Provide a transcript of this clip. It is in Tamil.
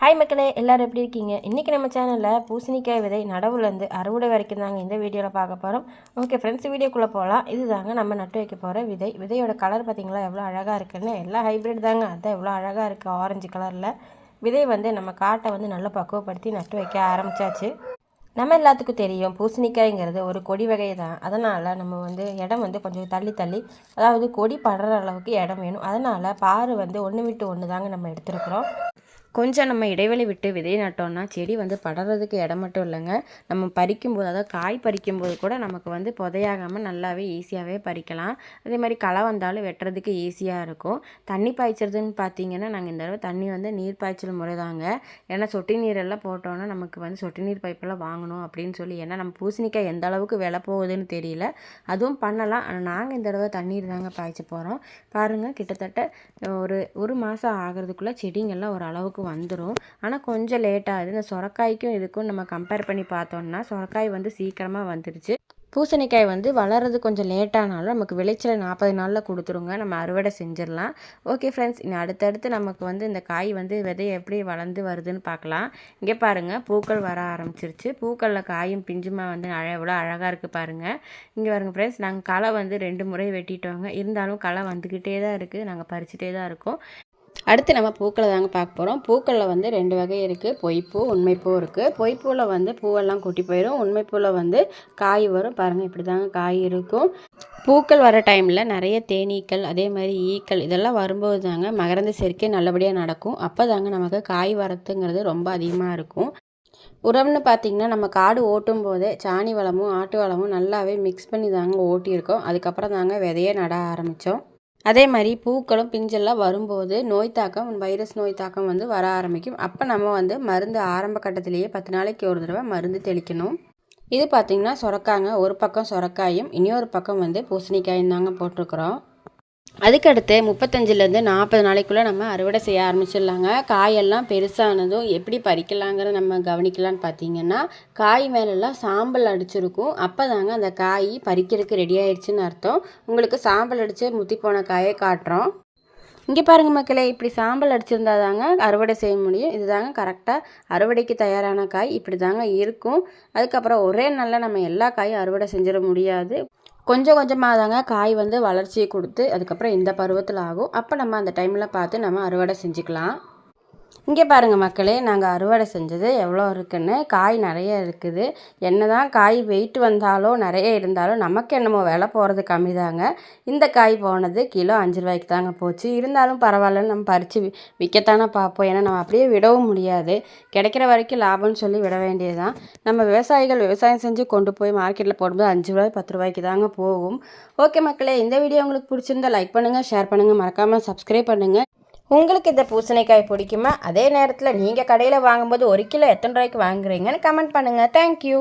ஹாய் மக்களே. எல்லாரும் எப்படி இருக்கீங்க? இன்றைக்கி நம்ம சேனலில் பூசணிக்காய் விதை நடவுலேருந்து அறுவடை வரைக்கும் தாங்க இந்த வீடியோவில் பார்க்க போகிறோம் ஓகே ஃப்ரெண்ட்ஸ் வீடியோக்குள்ளே போகலாம் இது தாங்க நம்ம நட்டு வைக்க போகிற விதை. விதையோட கலர் பார்த்திங்களா எவ்வளோ அழகாக இருக்குன்னு. எல்லாம் ஹைப்ரிட் தாங்க. அதுதான் எவ்வளோ அழகாக இருக்குது ஆரஞ்சு கலரில் விதை வந்து நம்ம காட்டை வந்து நல்லா பக்குவப்படுத்தி நட்டு வைக்க ஆரம்பித்தாச்சு நம்ம எல்லாத்துக்கும் தெரியும் பூசணிக்காய்ங்கிறது ஒரு கொடி வகை தான். அதனால் நம்ம வந்து இடம் வந்து கொஞ்சம் தள்ளி தள்ளி அதாவது கொடி படுற அளவுக்கு இடம் வேணும். அதனால் பாரு வந்து ஒன்று விட்டு ஒன்று தாங்க நம்ம எடுத்துருக்குறோம். கொஞ்சம் நம்ம இடைவெளி விட்டு விதை நட்டோம்னா செடி வந்து படறதுக்கு இடம் மட்டும் இல்லைங்க. நம்ம பறிக்கும்போது அதாவது காய் பறிக்கும்போது கூட நமக்கு வந்து புதையாகாமல் நல்லாவே ஈஸியாகவே பறிக்கலாம். அதே மாதிரி களை வந்தாலும் வெட்டுறதுக்கு ஈஸியாக இருக்கும். தண்ணி பாய்ச்சறதுன்னு பார்த்தீங்கன்னா நாங்கள் இந்த தடவை தண்ணி வந்து நீர் பாய்ச்சல் முறை தாங்க. ஏன்னா சொட்டு நீரெல்லாம் போட்டோன்னா நமக்கு வந்து சொட்டு நீர் பைப்பெல்லாம் வாங்கணும் அப்படின்னு சொல்லி ஏன்னா நம்ம பூசணிக்காய் எந்த அளவுக்கு விலை போகுதுன்னு தெரியல. அதுவும் பண்ணலாம். ஆனால் நாங்கள் இந்த தடவை தண்ணீர் தாங்க பாய்ச்ச போகிறோம் பாருங்கள் கிட்டத்தட்ட ஒரு ஒரு மாதம் ஆகிறதுக்குள்ளே செடிங்கள்லாம் ஒரு அளவுக்கு வந்துடும் ஆனால் கொஞ்சம் லேட்டாகுது இந்த சொரக்காய்க்கும் இதுக்கும் நம்ம கம்பேர் பண்ணி பார்த்தோம்னா சொரக்காய் வந்து சீக்கிரமாக வந்துருச்சு. பூசணிக்காய் வந்து வளர்றது கொஞ்சம் லேட்டானாலும் நமக்கு விளைச்சலை நாற்பது நாளில் கொடுத்துருங்க. நம்ம அறுவடை செஞ்சிடலாம். ஓகே ஃப்ரெண்ட்ஸ் இனி அடுத்தடுத்து நமக்கு வந்து இந்த காய் வந்து விதை எப்படி வளர்ந்து வருதுன்னு பார்க்கலாம். இங்கே பாருங்கள் பூக்கள் வர ஆரம்பிச்சிருச்சு. பூக்களில் காயும் பிஞ்சுமா வந்து அழ எவ்வளோ அழகாக இருக்குது பாருங்கள் இங்கே பாருங்கள் ஃப்ரெண்ட்ஸ் நாங்கள் களை வந்து ரெண்டு முறை வெட்டிட்டோங்க. இருந்தாலும் களை வந்துக்கிட்டே தான் இருக்குது நாங்கள் பறிச்சுட்டே தான் இருக்கோம். அடுத்து நம்ம பூக்களை தாங்க பார்க்க போகிறோம் பூக்களில் வந்து ரெண்டு வகை இருக்குது பொய்ப்பூ உண்மைப்பூ இருக்குது பொய்ப்பூவில் வந்து பூவெல்லாம் கொட்டி போயிடும் உண்மைப்பூவில் வந்து காய் வரும். பாருங்கள் இப்படி தாங்க காய் இருக்கும். பூக்கள் வர டைமில் நிறைய தேனீக்கள் அதே மாதிரி ஈக்கள் இதெல்லாம் வரும்போது தாங்க மகரந்த சேர்க்கை நல்லபடியாக நடக்கும். அப்போ தாங்க நமக்கு காய் வரத்துங்கிறது ரொம்ப அதிகமாக இருக்கும். உரம்னு பார்த்திங்கன்னா நம்ம காடு ஓட்டும் போதே சாணி வளமும் ஆட்டு வளமும் நல்லாவே மிக்ஸ் பண்ணி தாங்க ஓட்டியிருக்கோம். அதுக்கப்புறம் தாங்க விதையே நட ஆரம்பித்தோம் அதே மாதிரி பூக்களும் பிஞ்செல்லாம் வரும்போது நோய் தாக்கம் வைரஸ் நோய் தாக்கம் வந்து வர ஆரம்பிக்கும். அப்போ நம்ம வந்து மருந்து ஆரம்ப கட்டத்திலேயே பத்து நாளைக்கு ஒரு தடவை மருந்து தெளிக்கணும். இது பார்த்திங்கன்னா சுரக்காங்க ஒரு பக்கம் சுரக்காயும் இனியொரு பக்கம் வந்து பூசணிக்காயும் தாங்க போட்டிருக்கிறோம். அதுக்கடுத்து முப்பத்தஞ்சிலேருந்து நாற்பது நாளைக்குள்ளே நம்ம அறுவடை செய்ய ஆரம்பிச்சிடலாங்க. காயெல்லாம் பெருசானதும் எப்படி பறிக்கலாங்கிறத நம்ம கவனிக்கலான்னு பார்த்தீங்கன்னா காய் மேலெல்லாம் சாம்பல் அடிச்சிருக்கும். அப்போ தாங்க அந்த காய் பறிக்கிறதுக்கு ரெடி ஆயிடுச்சுன்னு அர்த்தம். உங்களுக்கு சாம்பல் அடித்து முத்தி போன காயை காட்டுறோம். இங்கே பாருங்கள் மக்களே இப்படி சாம்பல் அடிச்சிருந்தா தாங்க அறுவடை செய்ய முடியும். இது தாங்க கரெக்டாக அறுவடைக்கு தயாரான காய். இப்படி தாங்க இருக்கும். அதுக்கப்புறம் ஒரே நாளில் நம்ம எல்லா காயும் அறுவடை செஞ்சிட முடியாது. கொஞ்சம் கொஞ்சமாக தாங்க காய் வந்து வளர்ச்சியை கொடுத்து அதுக்கப்புறம் இந்த பருவத்தில் ஆகும். அப்போ நம்ம அந்த டைமில் பார்த்து நம்ம அறுவடை செஞ்சுக்கலாம். இங்கே பாருங்கள் மக்களே நாங்கள் அறுவடை செஞ்சது எவ்வளோ இருக்குன்னு. காய் நிறைய இருக்குது. என்ன தான் காய் வெயிட் வந்தாலும் நிறைய இருந்தாலும் நமக்கு என்னமோ விலை போகிறது கம்மி தாங்க இந்த காய் போனது கிலோ அஞ்சு ரூபாய்க்கு தாங்க போச்சு. இருந்தாலும் பரவாயில்லன்னு நம்ம பறித்து விற்கத்தானே பார்ப்போம். ஏன்னா நம்ம அப்படியே விடவும் முடியாது. கிடைக்கிற வரைக்கும் லாபம்னு சொல்லி விட வேண்டியது தான் நம்ம விவசாயிகள் விவசாயம் செஞ்சு கொண்டு போய் மார்க்கெட்டில் போடும்போது அஞ்சு ரூபாய் பத்து ரூபாய்க்கு தாங்க போகும். ஓகே மக்களே இந்த வீடியோ உங்களுக்கு பிடிச்சிருந்தா லைக் பண்ணுங்கள் ஷேர் பண்ணுங்கள் மறக்காமல் சப்ஸ்கிரைப் பண்ணுங்கள் உங்களுக்கு இந்த பூசணிக்காய் பிடிக்குமா? அதே நேரத்தில் நீங்கள் கடையில் வாங்கும்போது ஒரு கிலோ எத்தனை ரூபாய்க்கு வாங்குறீங்கன்னு கமெண்ட் பண்ணுங்கள் தேங்க்யூ